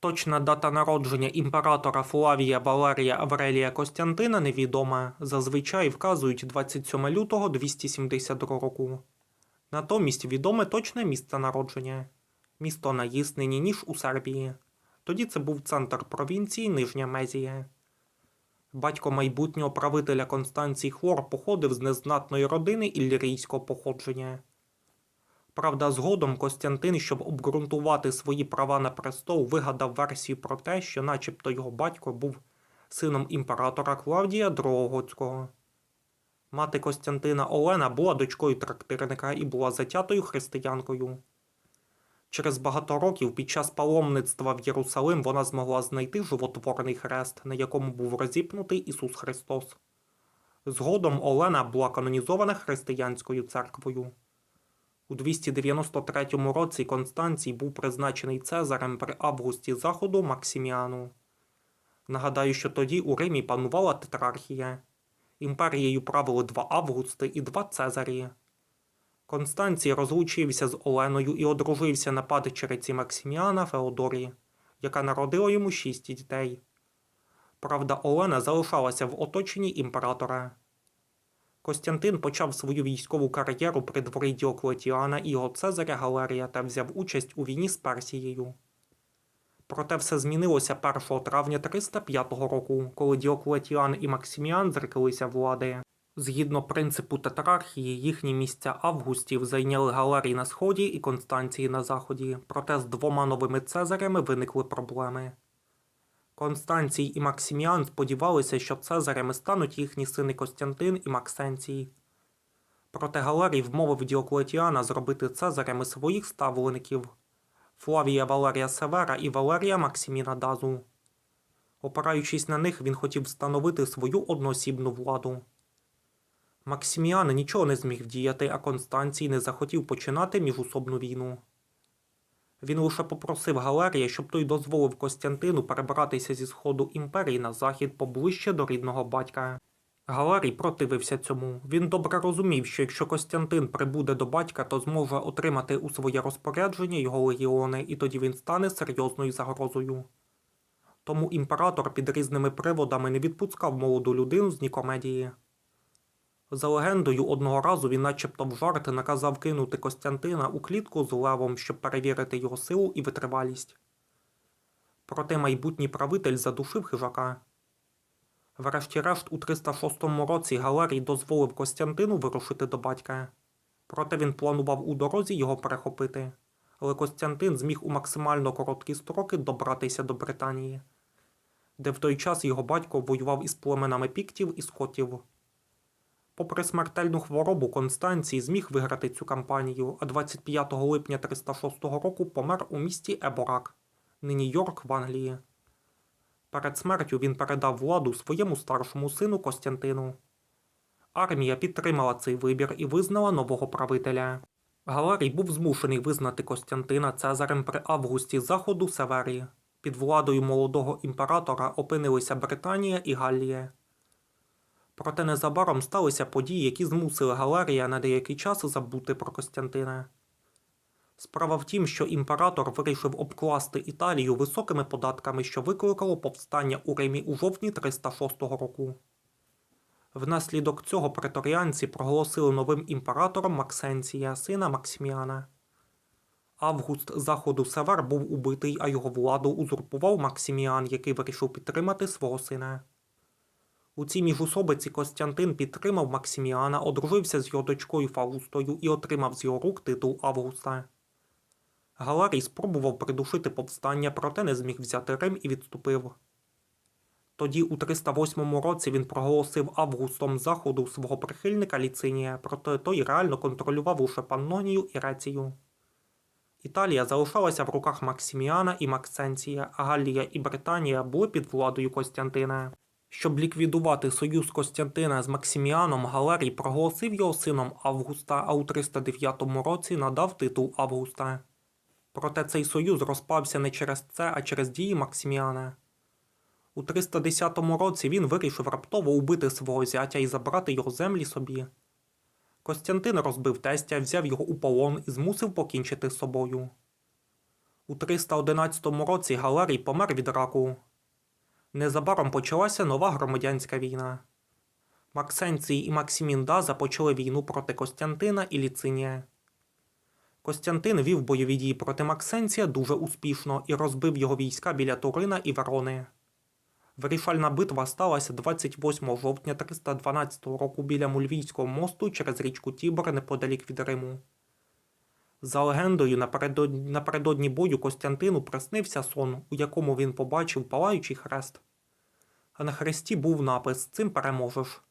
Точна дата народження імператора Флавія Валерія Аврелія Костянтина невідома. Зазвичай вказують 27 лютого 272 року. Натомість відоме точне місце народження. Місто на Їснені, ніж у Сербії. Тоді це був центр провінції Нижня Мезія. Батько майбутнього правителя Констанцій Хлор походив з незнатної родини іллірійського походження. Правда, згодом Костянтин, щоб обґрунтувати свої права на престол, вигадав версію про те, що начебто його батько був сином імператора Клавдія II Готського. Мати Костянтина Олена була дочкою трактирника і була затятою християнкою. Через багато років під час паломництва в Єрусалим вона змогла знайти животворний хрест, на якому був розіпнутий Ісус Христос. Згодом Олена була канонізована християнською церквою. У 293 році Констанцій був призначений Цезарем при августі заходу Максиміану. Нагадаю, що тоді у Римі панувала тетрархія. Імперією правили два Августи і два Цезарі. Констанцій розлучився з Оленою і одружився на падчериці Максиміана Феодорі, яка народила йому шість дітей. Правда, Олена залишалася в оточенні імператора. Костянтин почав свою військову кар'єру при дворі Діоклетіана і його Цезаря Галерія та взяв участь у війні з Персією. Проте все змінилося 1 травня 305 року, коли Діоклетіан і Максиміан зреклися влади. Згідно принципу тетрархії, їхні місця августів зайняли Галерій на сході і Констанції на заході, проте з двома новими Цезарями виникли проблеми. Констанцій і Максиміан сподівалися, що цезарями стануть їхні сини Костянтин і Максенцій. Проте Галерій вмовив Діоклетіана зробити цезарями своїх ставлеників Флавія Валерія Севера і Валерія Максиміна Дазу. Опираючись на них, він хотів встановити свою одноосібну владу. Максиміан нічого не зміг вдіяти, а Констанцій не захотів починати міжусобну війну. Він лише попросив Галерія, щоб той дозволив Костянтину перебратися зі сходу імперії на захід поближче до рідного батька. Галерій противився цьому. Він добре розумів, що якщо Костянтин прибуде до батька, то зможе отримати у своє розпорядження його легіони, і тоді він стане серйозною загрозою. Тому імператор під різними приводами не відпускав молоду людину з Нікомедії. За легендою, одного разу він начебто в жарти наказав кинути Костянтина у клітку з левом, щоб перевірити його силу і витривалість. Проте майбутній правитель задушив хижака. Врешті-решт, у 306 році Галерій дозволив Костянтину вирушити до батька. Проте він планував у дорозі його перехопити. Але Костянтин зміг у максимально короткі строки добратися до Британії, де в той час його батько воював із племенами піктів і скотів. Попри смертельну хворобу, Констанцій зміг виграти цю кампанію, а 25 липня 306 року помер у місті Еборак, нині Йорк в Англії. Перед смертю він передав владу своєму старшому сину Костянтину. Армія підтримала цей вибір і визнала нового правителя. Галерій був змушений визнати Костянтина Цезарем при августі заходу Северії. Під владою молодого імператора опинилися Британія і Галлія. Проте незабаром сталися події, які змусили Галерія на деякий час забути про Костянтина. Справа в тім, що імператор вирішив обкласти Італію високими податками, що викликало повстання у Римі у жовтні 306 року. Внаслідок цього преторіанці проголосили новим імператором Максенція, сина Максиміана. Август заходу Север був убитий, а його владу узурпував Максиміан, який вирішив підтримати свого сина. У цій міжусобиці Костянтин підтримав Максиміана, одружився з його дочкою Фаустою і отримав з його рук титул Августа. Галарій спробував придушити повстання, проте не зміг взяти Рим і відступив. Тоді у 308 році він проголосив Августом Заходу свого прихильника Ліцинія, проте той реально контролював лише Паннонію і Рецію. Італія залишалася в руках Максиміана і Максенція, а Галлія і Британія були під владою Костянтина. Щоб ліквідувати союз Костянтина з Максиміаном, Галерій проголосив його сином Августа, а у 309 році надав титул Августа. Проте цей союз розпався не через це, а через дії Максиміана. У 310 році він вирішив раптово убити свого зятя і забрати його землі собі. Костянтин розбив тестя, взяв його у полон і змусив покінчити з собою. У 311 році Галерій помер від раку. Незабаром почалася нова громадянська війна. Максенцій і Максимін Даза почали війну проти Костянтина і Ліцинія. Костянтин вів бойові дії проти Максенція дуже успішно і розбив його війська біля Турина і Верони. Вирішальна битва сталася 28 жовтня 312 року біля Мульвійського мосту через річку Тібр неподалік від Риму. За легендою, напередодні, напередодні бою Костянтину приснився сон, у якому він побачив палаючий хрест. А на хресті був напис Цим переможеш.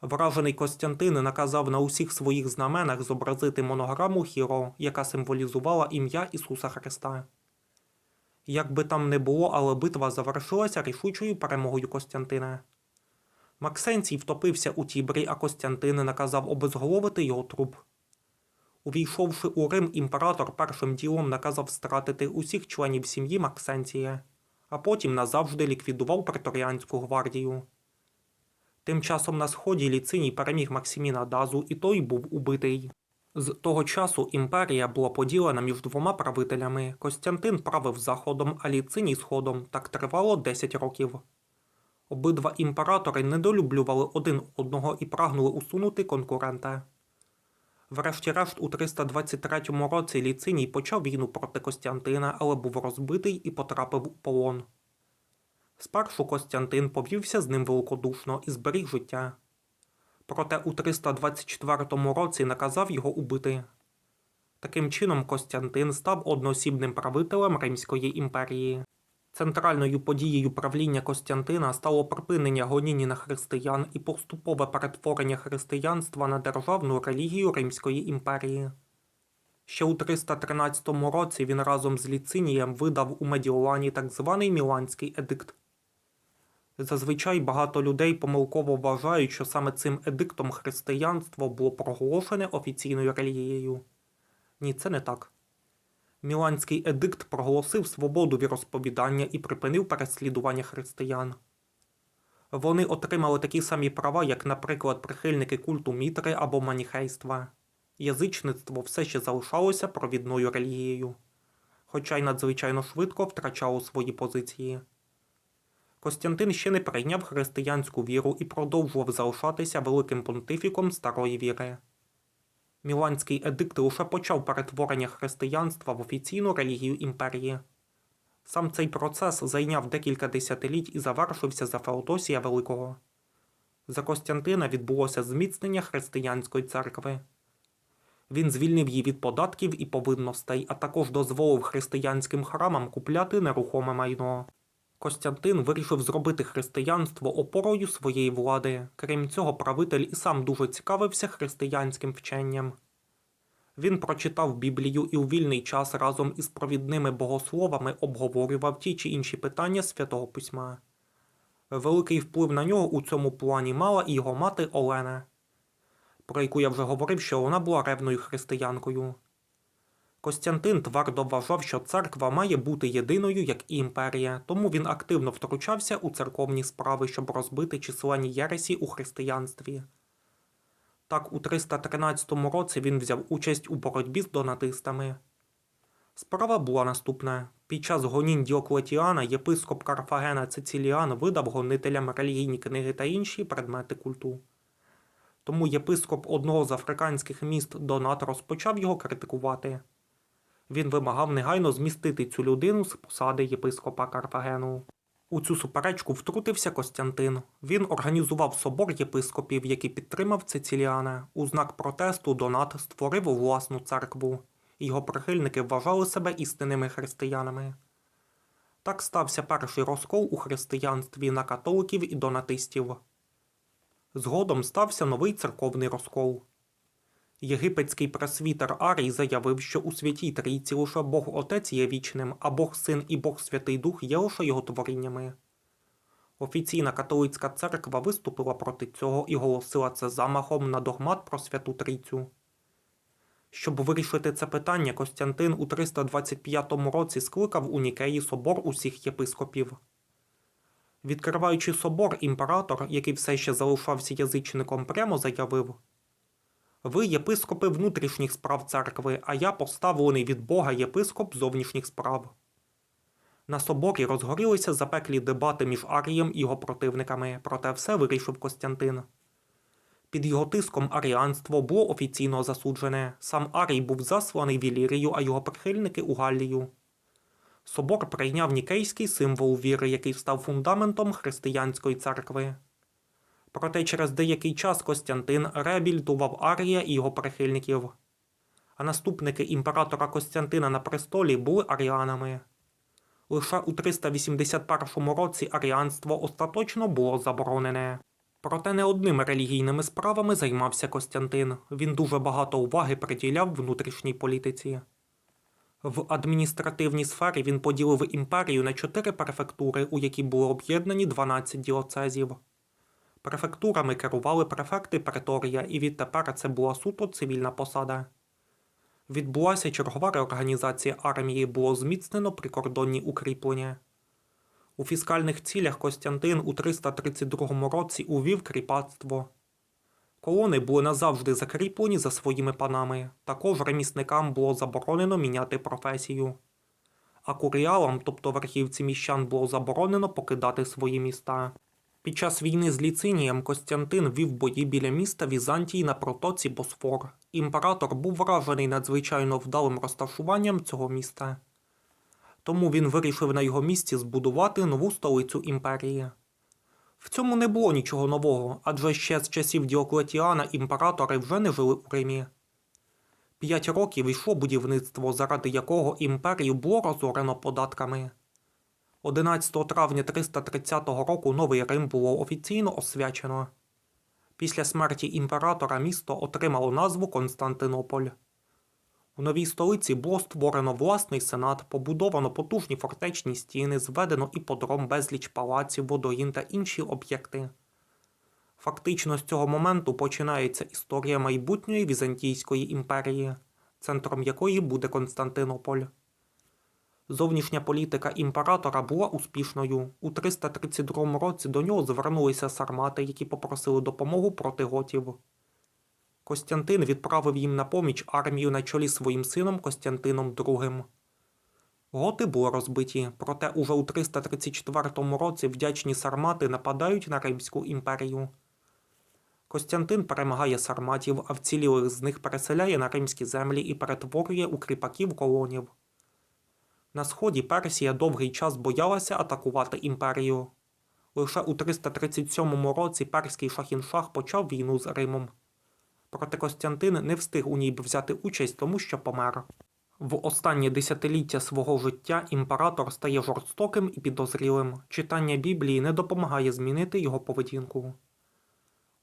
Вражений Костянтин наказав на усіх своїх знаменах зобразити монограму Хіро, яка символізувала ім'я Ісуса Христа. Як би там не було, але битва завершилася рішучою перемогою Костянтина. Максенцій втопився у Тібрі, а Костянтин наказав обезголовити його труп. Увійшовши у Рим, імператор першим ділом наказав стратити усіх членів сім'ї Максенція, а потім назавжди ліквідував преторіанську гвардію. Тим часом на сході Ліциній переміг Максиміна Дазу, і той був убитий. З того часу імперія була поділена між двома правителями. Костянтин правив заходом, а Ліциній сходом. Так тривало 10 років. Обидва імператори недолюблювали один одного і прагнули усунути конкурента. Врешті-решт, у 323 році Ліциній почав війну проти Костянтина, але був розбитий і потрапив у полон. Спершу Костянтин повівся з ним великодушно і зберіг життя. Проте у 324 році наказав його убити. Таким чином Костянтин став одноосібним правителем Римської імперії. Центральною подією правління Костянтина стало припинення гонінь на християн і поступове перетворення християнства на державну релігію Римської імперії. Ще у 313 році він разом з Ліцинієм видав у Медіолані так званий Міланський едикт. Зазвичай багато людей помилково вважають, що саме цим едиктом християнство було проголошене офіційною релігією. Ні, це не так. Міланський едикт проголосив свободу віросповідання і припинив переслідування християн. Вони отримали такі самі права, як, наприклад, прихильники культу Мітри або маніхейства. Язичництво все ще залишалося провідною релігією, хоча й надзвичайно швидко втрачало свої позиції. Костянтин ще не прийняв християнську віру і продовжував залишатися великим понтифіком старої віри. Міланський едикт лише почав перетворення християнства в офіційну релігію імперії. Сам цей процес зайняв декілька десятиліть і завершився за Феодосія Великого. За Костянтина відбулося зміцнення християнської церкви. Він звільнив її від податків і повинностей, а також дозволив християнським храмам купляти нерухоме майно. Костянтин вирішив зробити християнство опорою своєї влади. Крім цього, правитель і сам дуже цікавився християнським вченням. Він прочитав Біблію і у вільний час разом із провідними богословами обговорював ті чи інші питання святого письма. Великий вплив на нього у цьому плані мала і його мати Олена, про яку я вже говорив, що вона була ревною християнкою. Костянтин твердо вважав, що церква має бути єдиною, як і імперія, тому він активно втручався у церковні справи, щоб розбити численні єресі у християнстві. Так, у 313 році він взяв участь у боротьбі з донатистами. Справа була наступна. Під час гонінь Діоклетіана єпископ Карфагена Цициліан видав гонителям релігійні книги та інші предмети культу. Тому єпископ одного з африканських міст Донат розпочав його критикувати. Він вимагав негайно змістити цю людину з посади єпископа Карфагену. У цю суперечку втрутився Костянтин. Він організував собор єпископів, який підтримав Цициліана. У знак протесту Донат створив власну церкву. Його прихильники вважали себе істинними християнами. Так стався перший розкол у християнстві на католиків і донатистів. Згодом стався новий церковний розкол. Єгипетський пресвітер Арій заявив, що у святій трійці лише Бог Отець є вічним, а Бог Син і Бог Святий Дух є лише його творіннями. Офіційна католицька церква виступила проти цього і голосила це замахом на догмат про святу трійцю. Щоб вирішити це питання, Костянтин у 325 році скликав у Нікеї собор усіх єпископів. Відкриваючи собор, імператор, який все ще залишався язичником, прямо заявив Ви єпископи внутрішніх справ церкви, а я поставлений від Бога єпископ зовнішніх справ. На соборі розгорілися запеклі дебати між Арієм і його противниками, проте все вирішив Костянтин. Під його тиском аріанство було офіційно засуджене. Сам Арій був засланий в Ілірію, а його прихильники у Галлію. Собор прийняв нікейський символ віри, який став фундаментом християнської церкви. Проте через деякий час Костянтин реабілітував Арія і його прихильників. А наступники імператора Костянтина на престолі були аріанами. Лише у 381 році аріанство остаточно було заборонене. Проте не одними релігійними справами займався Костянтин. Він дуже багато уваги приділяв внутрішній політиці. В адміністративній сфері він поділив імперію на чотири префектури, у які були об'єднані 12 діоцезів. Префектурами керували префекти Преторія, і відтепер це була суто цивільна посада. Відбулася чергова реорганізація армії, було зміцнено прикордонні укріплення. У фіскальних цілях Костянтин у 332 році увів кріпацтво. Колони були назавжди закріплені за своїми панами. Також ремісникам було заборонено міняти професію. А куріалам, тобто верхівці міщан, було заборонено покидати свої міста. Під час війни з Ліцинієм Костянтин вів бої біля міста Візантії на протоці Босфор. Імператор був вражений надзвичайно вдалим розташуванням цього міста. Тому він вирішив на його місці збудувати нову столицю імперії. В цьому не було нічого нового, адже ще з часів Діоклетіана імператори вже не жили у Римі. П'ять років йшло будівництво, заради якого імперію було розорено податками. 11 травня 330 року Новий Рим було офіційно освячено. Після смерті імператора місто отримало назву Константинополь. У новій столиці було створено власний сенат, побудовано потужні фортечні стіни, зведено іподром, безліч палаців, водоїн та інші об'єкти. Фактично з цього моменту починається історія майбутньої Візантійської імперії, центром якої буде Константинополь. Зовнішня політика імператора була успішною. У 332 році до нього звернулися сармати, які попросили допомогу проти готів. Костянтин відправив їм на поміч армію на чолі своїм сином Костянтином II. Готи були розбиті, проте уже у 334 році вдячні сармати нападають на Римську імперію. Костянтин перемагає сарматів, а вцілілих з них переселяє на римські землі і перетворює у кріпаків колонів. На сході Персія довгий час боялася атакувати імперію. Лише у 337 році перський шахіншах почав війну з Римом. Проте Костянтин не встиг у ній взяти участь, тому що помер. В останнє десятиліття свого життя імператор стає жорстоким і підозрілим. Читання Біблії не допомагає змінити його поведінку.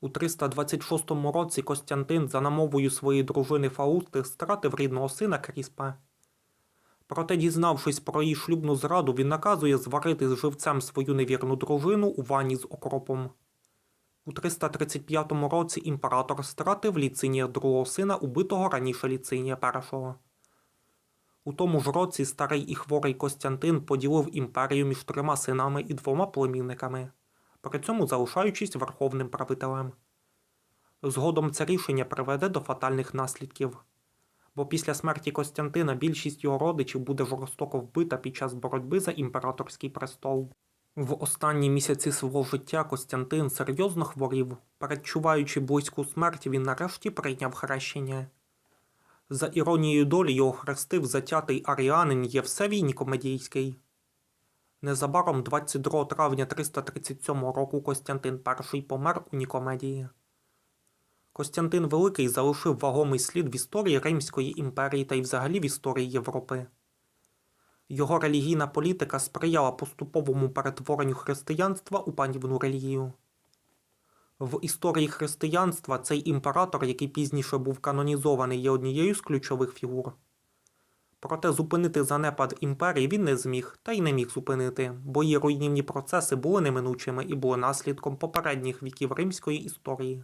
У 326 році Костянтин за намовою своєї дружини Фаусти стратив рідного сина Кріспа. Проте, дізнавшись про її шлюбну зраду, він наказує зварити з живцем свою невірну дружину у ванні з окропом. У 335 році імператор стратив Ліцинія другого сина, убитого раніше Ліцинія першого. У тому ж році старий і хворий Костянтин поділив імперію між трьома синами і двома племінниками, при цьому залишаючись верховним правителем. Згодом це рішення приведе до фатальних наслідків бо після смерті Костянтина більшість його родичів буде жорстоко вбита під час боротьби за імператорський престол. В останні місяці свого життя Костянтин серйозно хворів. Передчуваючи близьку смерть, він нарешті прийняв хрещення. За іронією долі його хрестив затятий аріанин Євсевій Нікомедійський. Незабаром 22 травня 337 року Костянтин І помер у Нікомедії. Костянтин Великий залишив вагомий слід в історії Римської імперії та й взагалі в історії Європи. Його релігійна політика сприяла поступовому перетворенню християнства у панівну релігію. В історії християнства цей імператор, який пізніше був канонізований, є однією з ключових фігур. Проте зупинити занепад імперії він не зміг та й не міг зупинити, бо її руйнівні процеси були неминучими і були наслідком попередніх віків римської історії.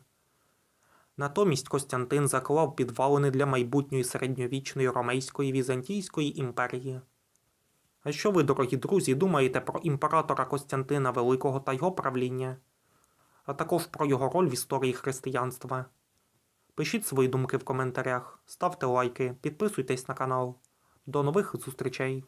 Натомість Костянтин заклав підвалини для майбутньої середньовічної Ромейської Візантійської імперії. А що ви, дорогі друзі, думаєте про імператора Костянтина Великого та його правління, а також про його роль в історії християнства? Пишіть свої думки в коментарях, ставте лайки, підписуйтесь на канал. До нових зустрічей!